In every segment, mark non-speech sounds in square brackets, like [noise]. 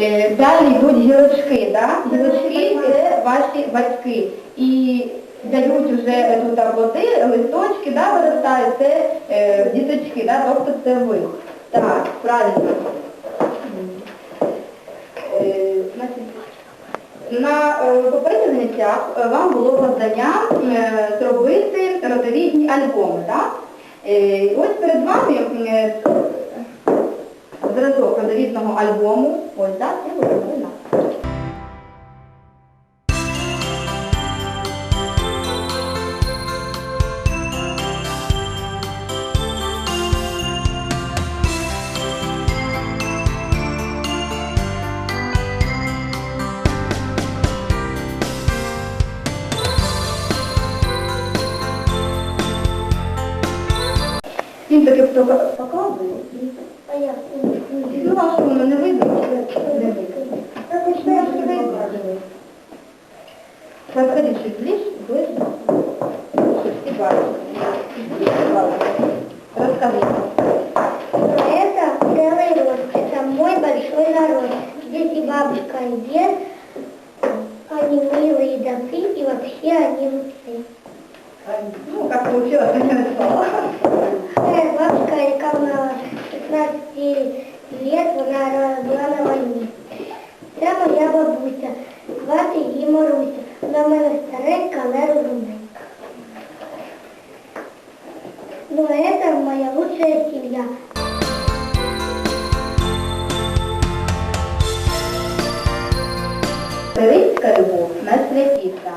Е, Далі йдуть гілочки, да? гілочки це ваші батьки. І дають вже тут води, листочки, да, виростають, це е, діточки, да? тобто це ви. Так, правильно. Е, на е, попередніх заняттях вам було завдання зробити родовідні альбоми. Е, Ось перед вами зразок рідного альбому. Ось, так, я Володимирина. Він не видно? Не видно. Так ось я А это моя лучшая семья. Материнська любов найсвятіша.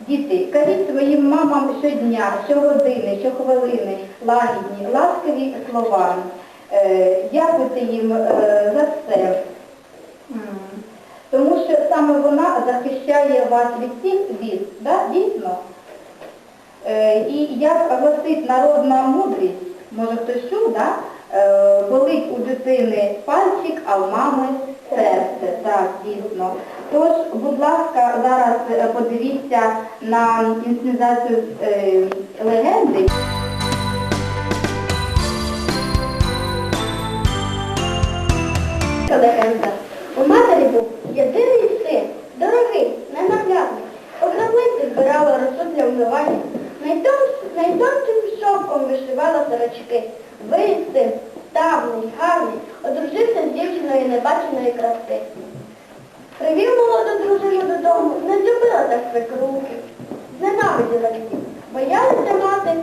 Діти, кажіть своїм мамам щодня, щогодини, щохвилини, лагідні, ласкаві слова. Е, Дякуйте їм е, за все. Тому що саме вона захищає вас від всіх бід, да? дійсно. Е, І як гласить народна мудрість, може хтось чув, да? Е, болить у дитини пальчик, а в мами серце. Так, дійсно. Тож, будь ласка, зараз е, подивіться на інсценізацію легенди. Легенда. У матері був єдиний син, дорогий, ненаглядний. Одновиці збирала росу для вмивання. Найтон- Найтоншим шовком вишивала сорочки. Вистим, ставний, гарний, одружився з дівчиною небаченої краси. Привів молоду дружину додому, не любила так свекрухи, зненавиділа її. Боялася мати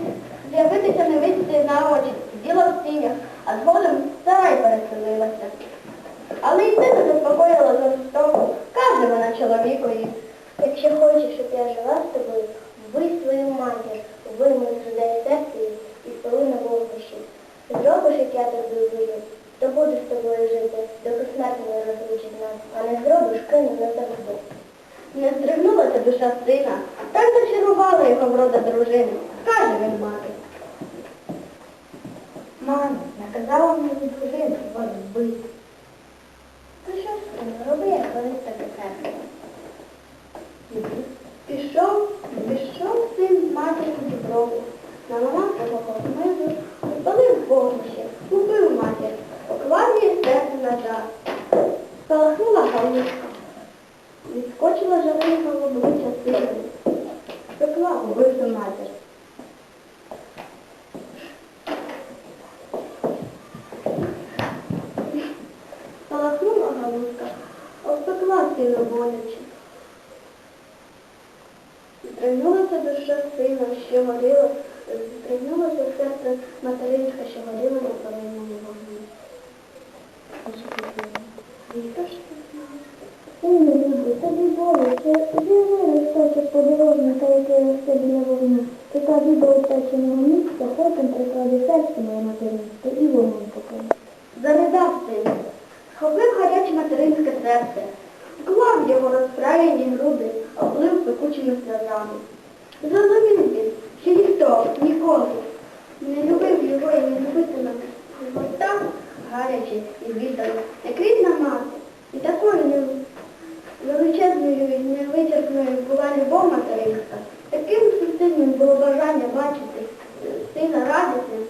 з'явитися невидці на очі, сиділа в стінях, а згодом в сарай переселилася. Але й це не заспокоїла жорстоко. Каже вона чоловікові. Якщо хочеш, щоб я жила з тобою, вбий свою матір, вийми з людей серце і спали на вогнищі. Зробиш, як я тобі вижу, то буду з тобою жити, доки смерть не розлучить нас, а не зробиш, кину назавжди. Не здригнулася душа сина, так зачарувала його врода дружини. Каже мати. Мамо, наказала мені дружину вас вбити. Ну що ж ти, роби, як колись таке. Пішов, пішов син з матір'ю діброву, наламав свого космизу, спалив вогнище, убив матір, поклав її серце на жар. Спалахнула галушка. Відскочила жаринка в обличчя сина. Пекла убивцю матір. Галушка, обпекла сина боляче. Здригнулася душа сина, що горіла, здригнулося серце материнське, що горіло на полинному вогні. Ж. Сину любий, тобі боляче, зірви листочок подорожника, який росте біля вогню. Приклади до отеченого місця, потім приклади серце моє материнське і вогонь покажи. Заридав син, схопив гаряче материнське серце, вклав його розправлені груди, облив пекучими сльозами. Зрозумів він, що ніхто ніколи не любив його і не любитиме його так гаряче і віддано, як рідна мати. І такою величезною і невичерпною була любов материнська. Таким сильним було бажання бачити е, сина радісним,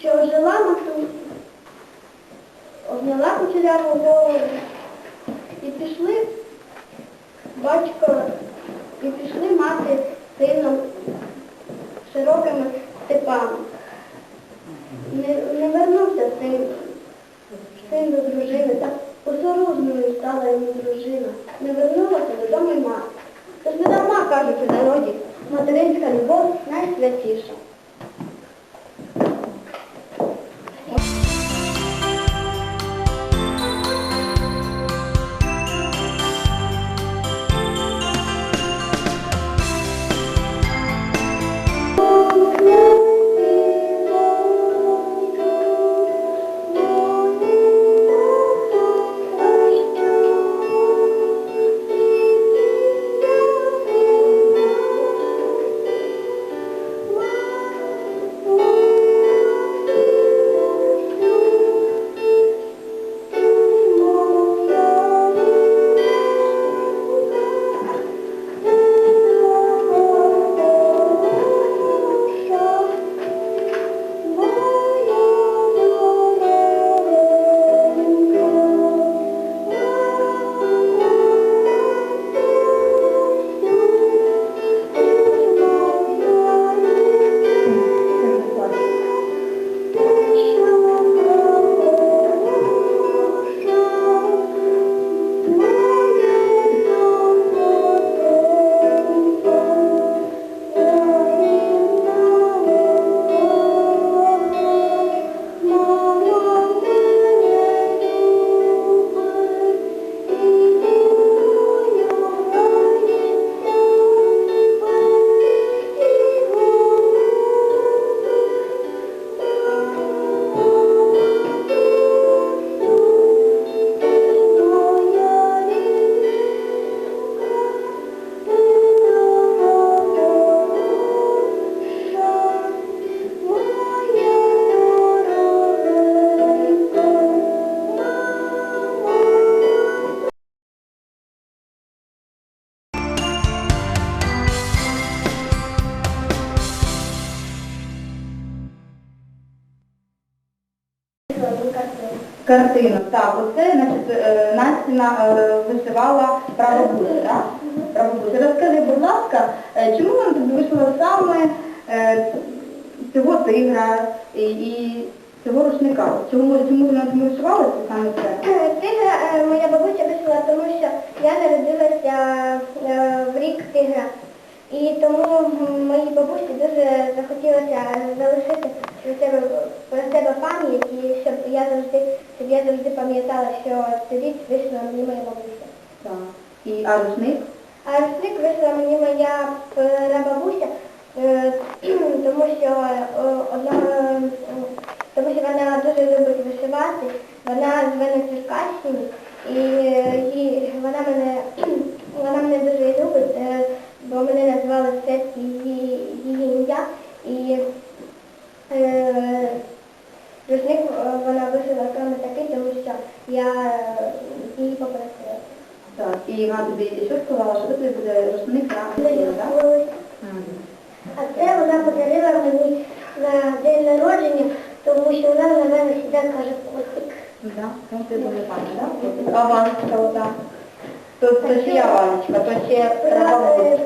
що ожила матуся обняла кучеряву голову, І пішли батько, і пішли мати сином широкими степами. Не, не вернувся син, син до дружини, так осоружною стала йому дружина. Не вернулася додому й мати. Тож не дарма кажуть у народі, материнська любов найсвятіша. Картину. Так, оце значить, е, Настя е, вишивала прабабуся, так? Прабабуся. Розкажи, будь ласка, е, чому вам тобі вийшло саме цього тигра і, і цього рушника? Чому, чому ви нам вишивали це саме це? Тигра моя бабуся висила, тому що я народилася в рік тигра. І тому моїй бабусі дуже захотілося залишити про себе, про себе пам'ять, і щоб я завжди, щоб я завжди пам'ятала, що тоді вийшла мені моя бабуся. Так. І а рушник? А рушник вийшла мені моя прабабуся, е, [clears throat] тому що е, е, тому що вона дуже любить вишивати, вона з Венецькащини, і е, їй- вона мене [clears throat] вона мене дуже любить, е, бо мене назвали в честь її, ім'я. І е, рушник е, вона вишила саме такий, тому що я е, її попросила. Так. І вона тобі що сказала, що це буде рушник на так? А це вона подарила мені на день народження, тому що вона на мене завжди каже котик. Да, там ти дуже пам'ятаєш, так? А Ванечка ота? То, то чия Ванечка, то ще правда?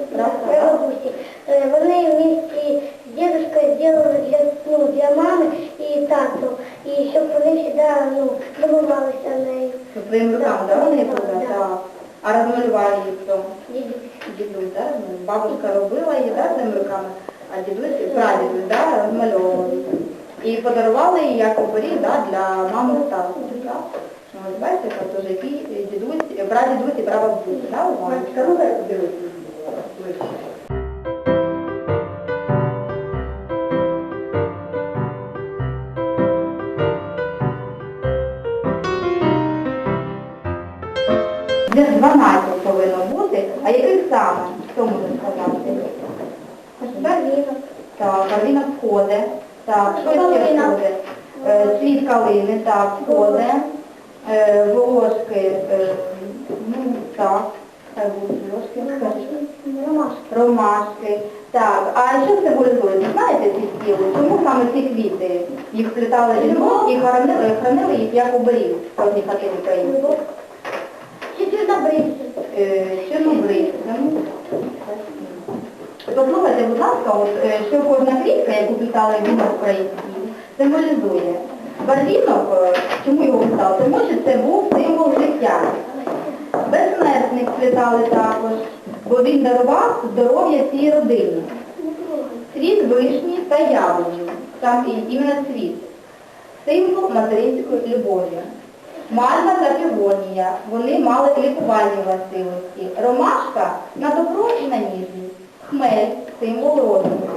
Е, Вони вместе з дедушкою зробили для, ну, для мами і тату, і щоб вони завжди ну, любувалися нею. Со своїм руками, да, вони були? Так. А розмалювали її хто? Дідусь. Дідусь, да? Бабушка робила її, да, своїми руками, а дідусь, прадідусь, да, розмальовував її. І подарували її як оберіг, да, для мами з татом, так? Ну, ось бачите, теж який дідусь, прадідусь і прабабусь, да, у Ванечка? Ну, так, дивіться, калина входить. Так, що ще Калина. входить? Е, Цвіт калини, так, входить. Е, Волошки, е, ну так, волошки. Ромашки. Так, а що символізує? Знаєте ці стіли? Чому саме ці квіти? Їх плітали жінок і хранили, хранили їх як оберіг в кожній хатині України. чи чорнобривцем? Е, чорнобривцем. Послухайте, будь ласка, от, е, що кожна клітка, яку писали вінок український, символізує. Барвінок, е, чому його писали? Тому що це був символ життя. Безсмертник сплітали також, бо він дарував здоров'я цій родині. Цвіт вишні та яблуні, там і іменно цвіт, символ материнської любові. Мальва та півонія, вони мали лікувальні властивості. Ромашка на добро і на ніжність. Хмель символ розуму.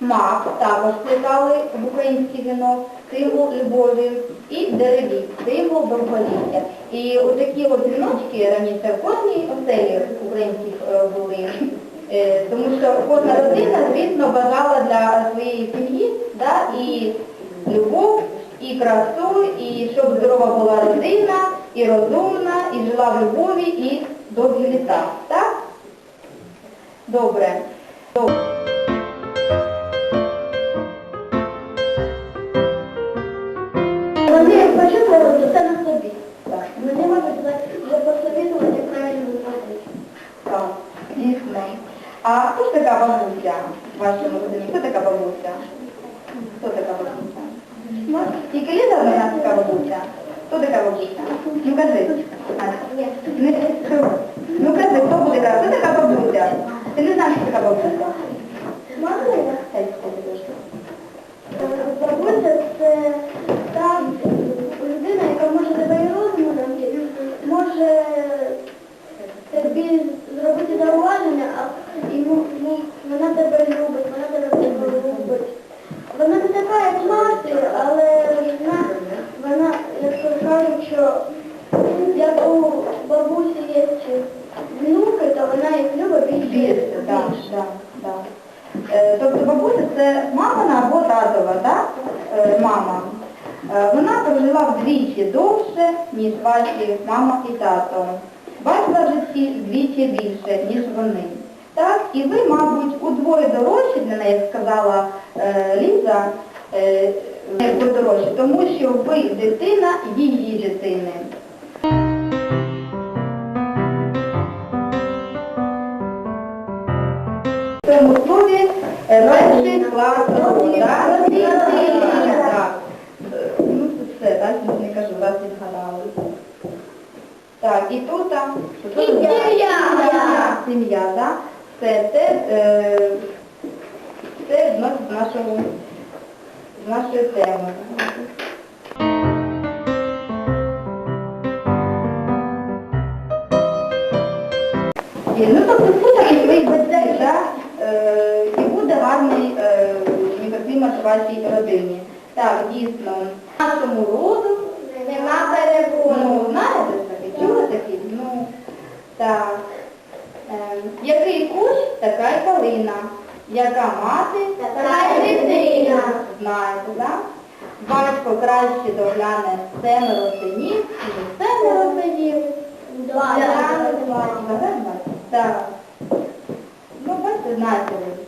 Мак також сплітали в український вінок, символ любові, і дереві, символ довголіття. І отакі от віночки раніше в кожній оселі українських е, були. Е, Тому що кожна родина, звісно, бажала для своєї сім'ї да, і любов, і красу, і щоб здорова була родина, і розумна, і жила в любові, і довгі літа. Так? Добре. Добре. Вони як то це на собі. Так. Вони можуть вже посовітувати як правильно. Так, дійсно. А хто ж така бабуся в вашому родині? Хто така бабуся? Хто така бабуся? Ну, Тільки Ліза в нас така бабуся. Хто така бабуся? Ну кажи. Ася. Не, що? ну кажи, хто буде казати? Хто така бабуся? Ти не знаєш, хто така бабуся? Можна я? Дай скажи, трошки. Бабуся це та людина, яка може тебе і розуму навчити, може тобі зробити зауваження, а і му- му- вона тебе любить, вона тебе любить. Вона не така, як мати, але вона, вона як то кажуть, що як у бабусі є внуки, то вона їх любить більше. Більше, так, так, так. Е, Тобто бабуся це мамина або татова, так? Е, Мама. Е, Вона прожила вдвічі довше, ніж ваші мама і тато. Бачила в житті вдвічі більше, ніж вони. Так, і ви, мабуть, удвоє дорожчі для неї, сказала е, Ліза, е, дорожчі, тому що ви дитина її дитини. В цьому слові перший клас так? Так. Е, Ну, тут все, так, не кажу, раз і згадали. Так, і тут там... Сім'я. Так? Це, це, е, це до нашого, до нашої теми. Ну, тобто слухати своїх батьків, так? Е, і буде гарний е, вашій родині. Так, дійсно, нашому роду Нема перебою. Ну, знаєте таке, чули такі? Ну, так. Е, який кущ, така й калина. Яка мати, Така й дитина. Знаєте, так? Батько краще догляне семеро синів, і семеро синів. Два. Так. Ну, бачите, знаєте ви.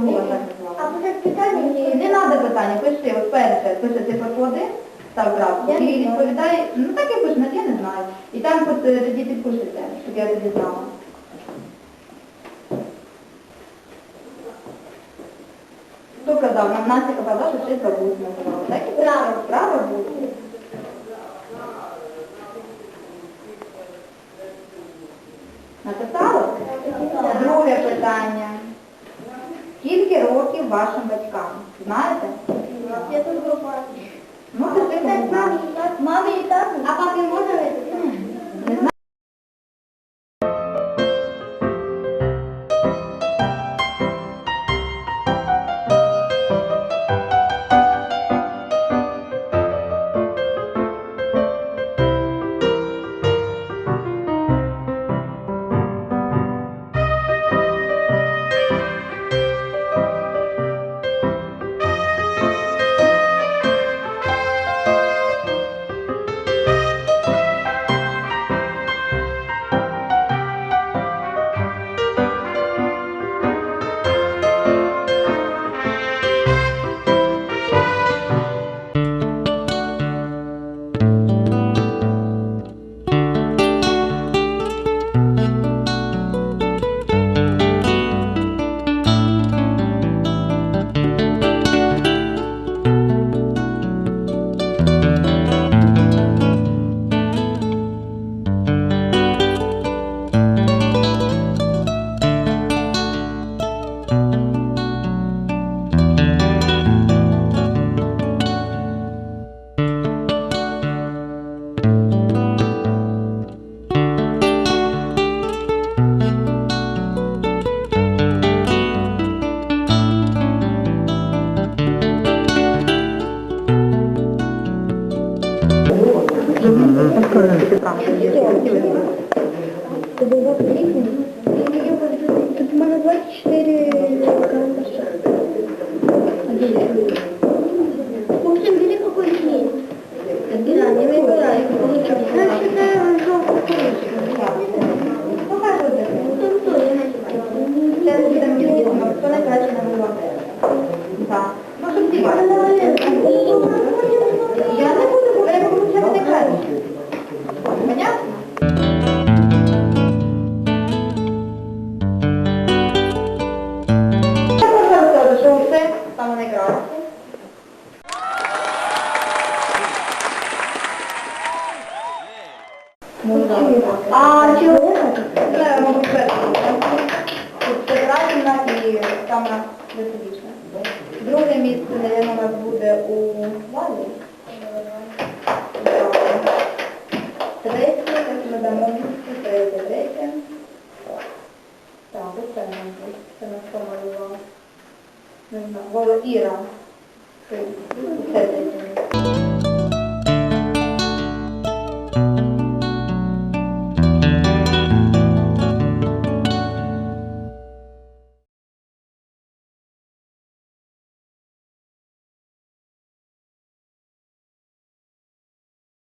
Чому вона так А назвала? буде питання? Ні, не треба питання, пиши, от перше, пише циферку один, став крапку, Я і не знаю. відповідає, ну так і пише, я не знаю. І там от, е, тоді підпишете, щоб я тоді знала. Хто казав? Нам Настя казала, що цифра буде називала. Так і право, право буде. Написала? Друге питання. Скільки років вашим батькам? Знаєте? Я тут група. Ну, ти знаєш. Мамі і тату. А папі можна мабуть, у нас